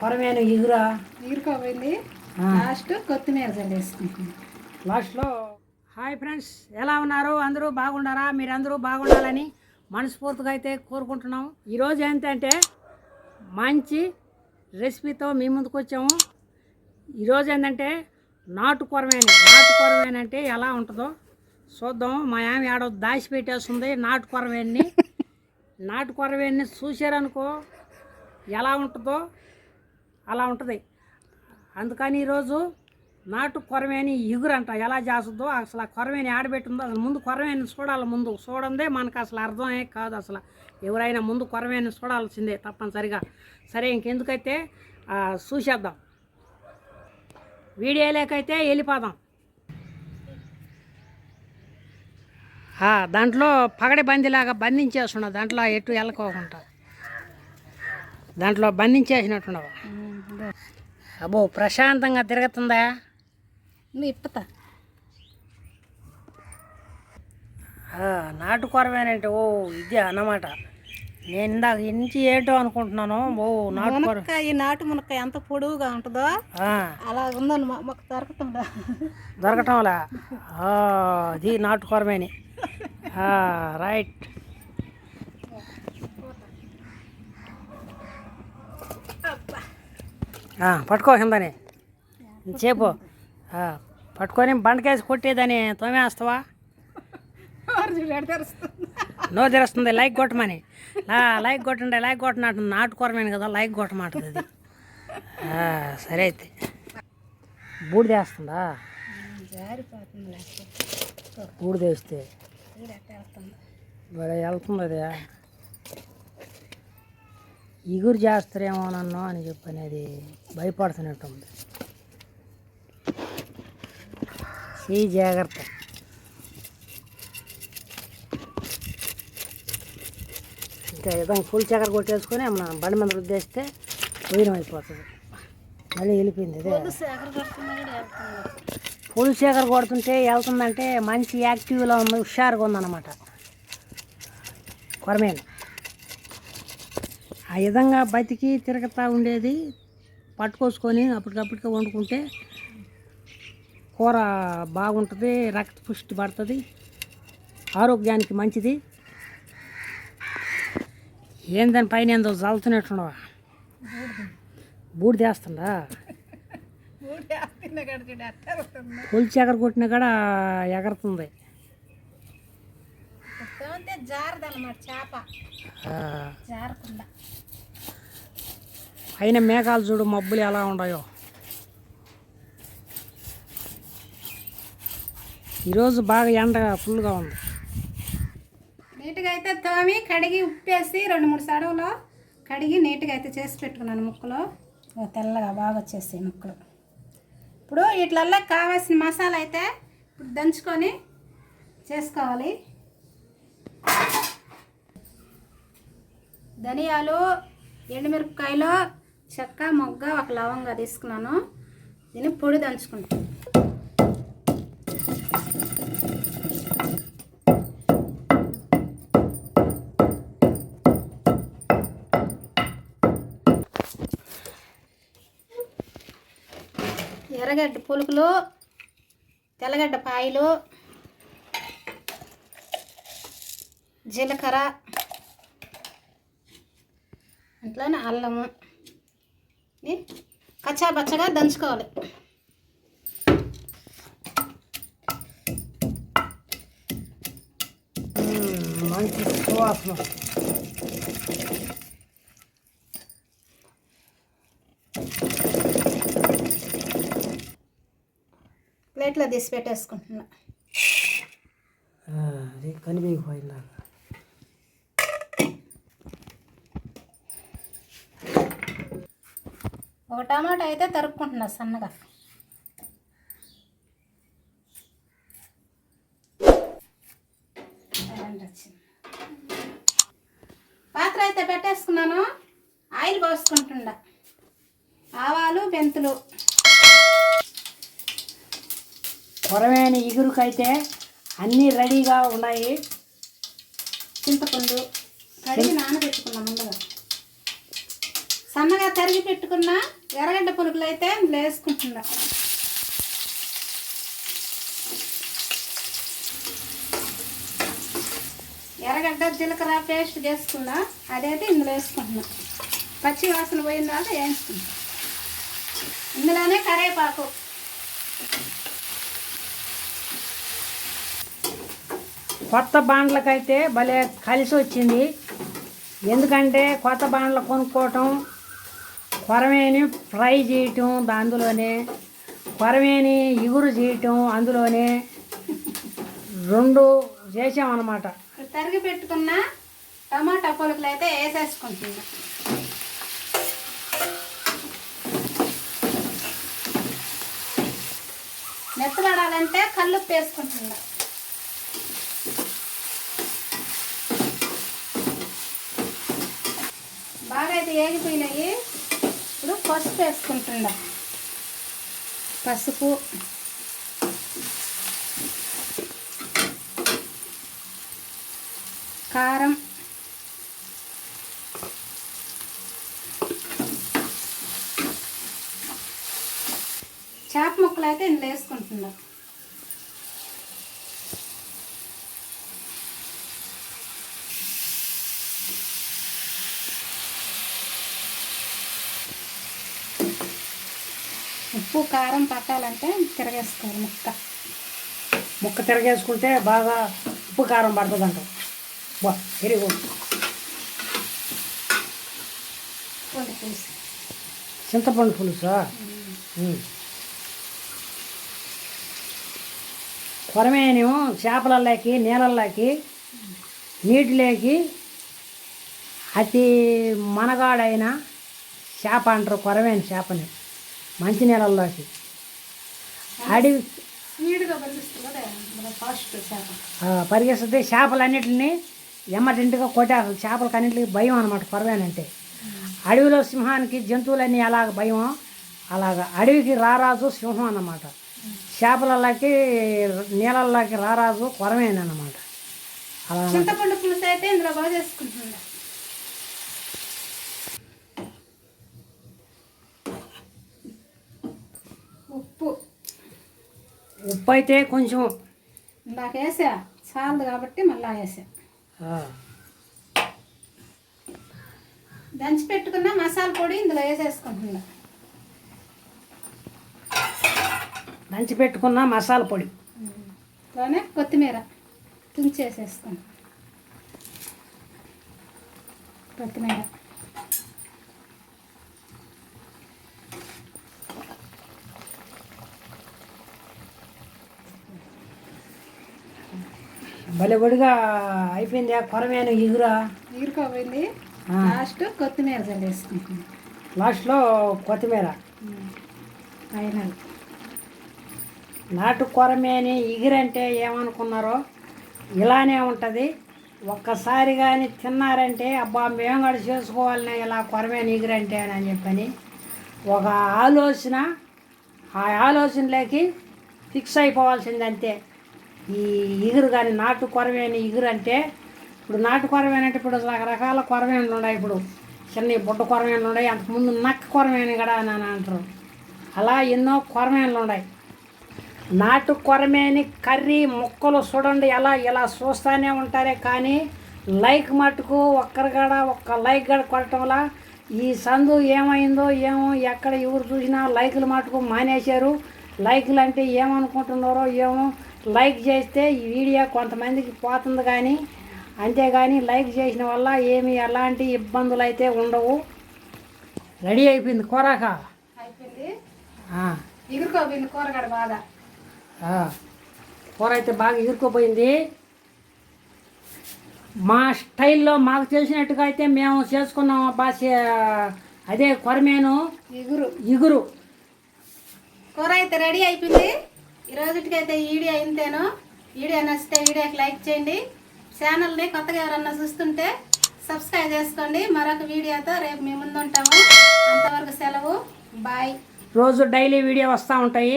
కొరమేన ఎగురా. వెళ్ళి లాస్ట్ కొత్తిమీర చల్లేసుకుంటున్నాం లాస్ట్లో హాయ్ ఫ్రెండ్స్ ఎలా ఉన్నారు? అందరూ బాగుండారా మీరందరూ బాగుండాలని మనస్ఫూర్తిగా అయితే కోరుకుంటున్నాం ఈరోజు ఏంటంటే మంచి రెసిపీతో మీ ముందుకు వచ్చాము. ఈరోజు ఏంటంటే నాటు కొరమేని నాటు కొరమేని అంటే ఎలా ఉంటుందో చూద్దాం మా ఆమె ఆడ దాచి పెట్టేస్తుంది నాటు కొరమేని నాటు కొరమేని చూశారనుకో ఎలా ఉంటుందో అలా ఉంటుంది. అందుకని ఈరోజు నాటు కొరమేని ఎగురంట ఎలా చేస్తుందో అసలు ఆ కొరమేని ఆడబెట్టిందో అసలు ముందు కొరమేని చూడాలి ముందు. చూడందే మనకు అసలు అర్థమే కాదు అసలు. ఎవరైనా ముందు కొరమేని చూడాల్సిందే తప్పనిసరిగా. సరే ఇంకెందుకైతే చూసేద్దాం. వీడియోలోకైతే వెళ్ళిపోదాం. దాంట్లో పగడి బందిలాగా బంధించేస్తున్నా దాంట్లో ఎటు వెళ్ళకోకుండా. దాంట్లో బంధించేసినట్టున్నావు అబ్బో ప్రశాంతంగా తిరుగుతుందా? నువ్వు ఇప్పుతా. నాటు కొరమేనంటే ఓ ఇది అన్నమాట. నేను ఇందాక నుంచి ఏంటో అనుకుంటున్నాను. ఓ నాటు కొర మునక్కాయ నాటు మునక్కాయ ఎంత పొడవుగా ఉంటుందో ఆ, అలా ఉందని మాకు దొరుకుతుందా దొరకటంలా? ఆ, అది నాటు కొరమేని ఆ, రైట్. పట్టుకో కిందని. చేపు పట్టుకొని బండకేసి కొట్టేదని తోమేస్తావా? నో తెరుస్తుంది లైక్ కొట్టమని. లైక్ కొట్టండి లైక్ కొట్టనట్టు నాటు కూరమేను కదా లైక్ కొట్టమంటుంది అది. సరే అయితే. బూడిదేస్తుందా బూడిదేస్తే వెళ్తుంది భలే వెళ్తుంది అది. ఇగురు చేస్తారేమో నన్ను అని చెప్పనేది భయపడుతున్నట్టుంది ఈ జాగ్రత్త. ఇంకా విధంగా ఫుల్ చక్కెర కొట్టేసుకొని మన బండి మీద రుద్దేస్తే ఉయరం అయిపోతుంది. మళ్ళీ వెళ్ళిపోయింది అదే. ఫుల్ చక్కెర కొడుతుంటే వెళ్తుందంటే మంచి యాక్టివ్లో ఉంది హుషారుగా ఉందన్నమాట. కొరమేను ఆ విధంగా బతికి తిరుగుతూ ఉండేది. పట్టుకోసుకొని అప్పటికప్పటికే వండుకుంటే కూర బాగుంటుంది రక్త పుష్టి పడుతుంది. ఆరోగ్యానికి మంచిది. ఏందని పైన ఏందో చల్లుతున్నట్టున్నావా బూడిదేస్తుందా తిన్న కాడ చూడు ఎట్ట వెళ్తుంది పులిచి ఎగర కొట్టినా కూడా ఎగరుతుంది. తోమితే జారదన్నమాట చేప. ఆ, జారకుండా. పైన మేఘాలు చూడు మబ్బులు ఎలా ఉన్నాయో ఈరోజు బాగా ఎండ ఫుల్గా ఉంది. నీట్గా అయితే తోమి కడిగి ఉప్పేసి రెండు మూడు సడవులో కడిగి నీట్గా అయితే చేసి పెట్టుకున్నాను ముక్కలు. తెల్లగా బాగా వచ్చేసాయి ముక్కలు. ఇప్పుడు వీటిలల్లో కావాల్సిన మసాలా అయితే ఇప్పుడు దంచుకొని చేసుకోవాలి. ధనియాలు ఎండుమిరపకాయలు చెక్క మొగ్గ ఒక లవంగా తీసుకున్నాను. దీన్ని పొడి దంచుకుంటాను ఎర్రగడ్డ పులుకులు తెల్లగడ్డ పాయలు జీలకర్ర అట్లానే అల్లము. కచ్చాబచ్చగా దంచుకోవాలి. మంచి సువాసన. ప్లేట్లో తీసి పెట్టేసుకుంటున్నా. కనిపించిపోయిందా ఒక టమాటా అయితే తరుక్కుంటున్నా సన్నగా. పాత్ర అయితే పెట్టేసుకున్నాను. ఆయిల్ పోసుకుంటుండ ఆవాలు మెంతులు. కొరమేని ఇగురుకైతే అన్నీ రెడీగా ఉన్నాయి. చింతపండు కడిగి నానబెట్టుకున్నా ముందుగా. సన్నగా తరిగి పెట్టుకున్న ఎర్రగడ్డ పులుకులు అయితే ఇందులో ఎర్రగడ్డ జీలకర్ర పేస్ట్ చేసుకున్నా అదైతే ఇందులో వేసుకుంటున్నా. పచ్చి వాసన పోయిన తర్వాత వేసుకుంటాం ఇందులోనే కరేపాకు కొత్త బాండ్లకైతే భలే కలిసి వచ్చింది ఎందుకంటే కొత్త బాండ్లు కొనుక్కోవటం కొరమేని ఫ్రై చేయటం అందులోనే కొరమేని ఇగురు చేయటం అందులోనే రెండు చేసామన్నమాట. తరిగి పెట్టుకున్న టమాటా పొలకలు అయితే వేసేసుకుంటున్నా. మెత్తబడాలంటే కళ్ళు వేసుకుంటున్నా. బాగా అయితే ఏగిపోయినాయి. పసుపు వేసుకుంటుండ. పసుపు. కారం. చేప ముక్కలు అయితే ఇందులో వేసుకుంటున్నా ఉప్పు కారం పట్టాలంటే తిరగేసుకోవాలి ముక్క. ముక్క తిరగేసుకుంటే బాగా ఉప్పు కారం పడుతుంది అంట బా వెరీ గుడ్ పులుసు. చింతపండు పులుసా. కొరమేనేమో చేపలల్లోకి నీళ్ళల్లోకి నీటిలోకి అతి మనగాడైన చేప అంటారు కొరమేని చేపని. మంచి నీళ్ళల్లోకి అడవి పరిగెత్తితే చేపలన్నిటిని ఎమ్మటింటిగా కొట్టారు. చేపలకి అన్నింటికి భయం అనమాట కొరవేనంటే అడవిలో సింహానికి జంతువులన్నీ ఎలాగ భయం అలాగ అడవికి రారాజు సింహం అన్నమాట. చేపలకి నీళ్ళల్లోకి రారాజు కొరమేనమాట అలా చింతపండు పులుసు అయితే ఇందులో బాగా చేసుకుంటున్నా ఉప్పు ఉప్పు అయితే కొంచెం ఇందాక వేసా చాలదు కాబట్టి మళ్ళా వేసా. దంచి పెట్టుకున్న మసాలా పొడి ఇందులో వేసేసుకుంటున్నా. దంచి పెట్టుకున్న మసాలా పొడి. అలానే కొత్తిమీర తుంచేసేసుకున్నాం కొత్తిమీర. భలే పొడిగా అయిపోయింది కొరమేను ఎగురా ఎగురుకోపోయింది. లాస్ట్ కొత్తిమీర చల్లేసుకుంటున్నాం. లాస్ట్లో కొత్తిమీర. ఫైనల్. నాటు కొరమేని ఎగిరంటే ఏమనుకున్నారో ఇలానే ఉంటుంది. ఒక్కసారి కానీ తిన్నారంటే అబ్బా మేము కూడా చేసుకోవాలని ఇలా కొరమేని ఎగిరంటే అని చెప్పని ఒక ఆలోచన ఆ ఆలోచనలోకి ఫిక్స్ అయిపోవాల్సింది అంతే ఈ ఇగురు కానీ నాటు కొరమేని ఇగురు అంటే ఇప్పుడు నాటు కొరమేని అంటే ఇప్పుడు రకరకాల కొరమేన్లు ఉన్నాయి ఇప్పుడు. చిన్న బుడ్డ కొరమేన్లు ఉన్నాయి అంతకుముందు నక్క కొరమేని కూడా అని అంటారు. అలా ఎన్నో కొరమేనలు ఉన్నాయి. నాటు కొరమేని కర్రీ ముక్కలు చూడండి ఎలా ఇలా చూస్తూనే ఉంటారే కానీ లైక్ మటుకు ఒక్కరు కూడా ఒక్క లైక్ కూడా వల్ల ఈ సందు ఏమైందో ఏమో ఎక్కడ ఎవరు చూసినా లైకులు మటుకు మానేశారు. లైకులు అంటే ఏమనుకుంటున్నారో ఏమో లైక్ చేస్తే ఈ వీడియో కొంతమందికి పోతుంది కానీ అంతేగాని లైక్ చేసిన వల్ల ఏమి ఎలాంటి ఇబ్బందులు అయితే ఉండవు. రెడీ అయిపోయింది కూరాక అయిపోయింది. ఎగురుకోపోయింది కూరగాడ బాగా కూర అయితే బాగా ఇరుక్కుపోయింది మా స్టైల్లో మాకు తెలిసినట్టుగా అయితే మేము చేసుకున్నాం చే- అదే కొరమేను. ఎగురు. ఇగురు కూర అయితే రెడీ అయిపోయింది? ఈ రోజుటికైతే ఈ వీడియో అయింతేనో వీడియో నచ్చితే వీడియోకి లైక్ చేయండి. ఛానల్ని కొత్తగా ఎవరన్నా చూస్తుంటే సబ్స్క్రైబ్ చేసుకోండి. మరొక వీడియోతో రేపు మీ ముందు ఉంటాము అంతవరకు సెలవు. బాయ్. రోజు డైలీ వీడియో వస్తూ ఉంటాయి.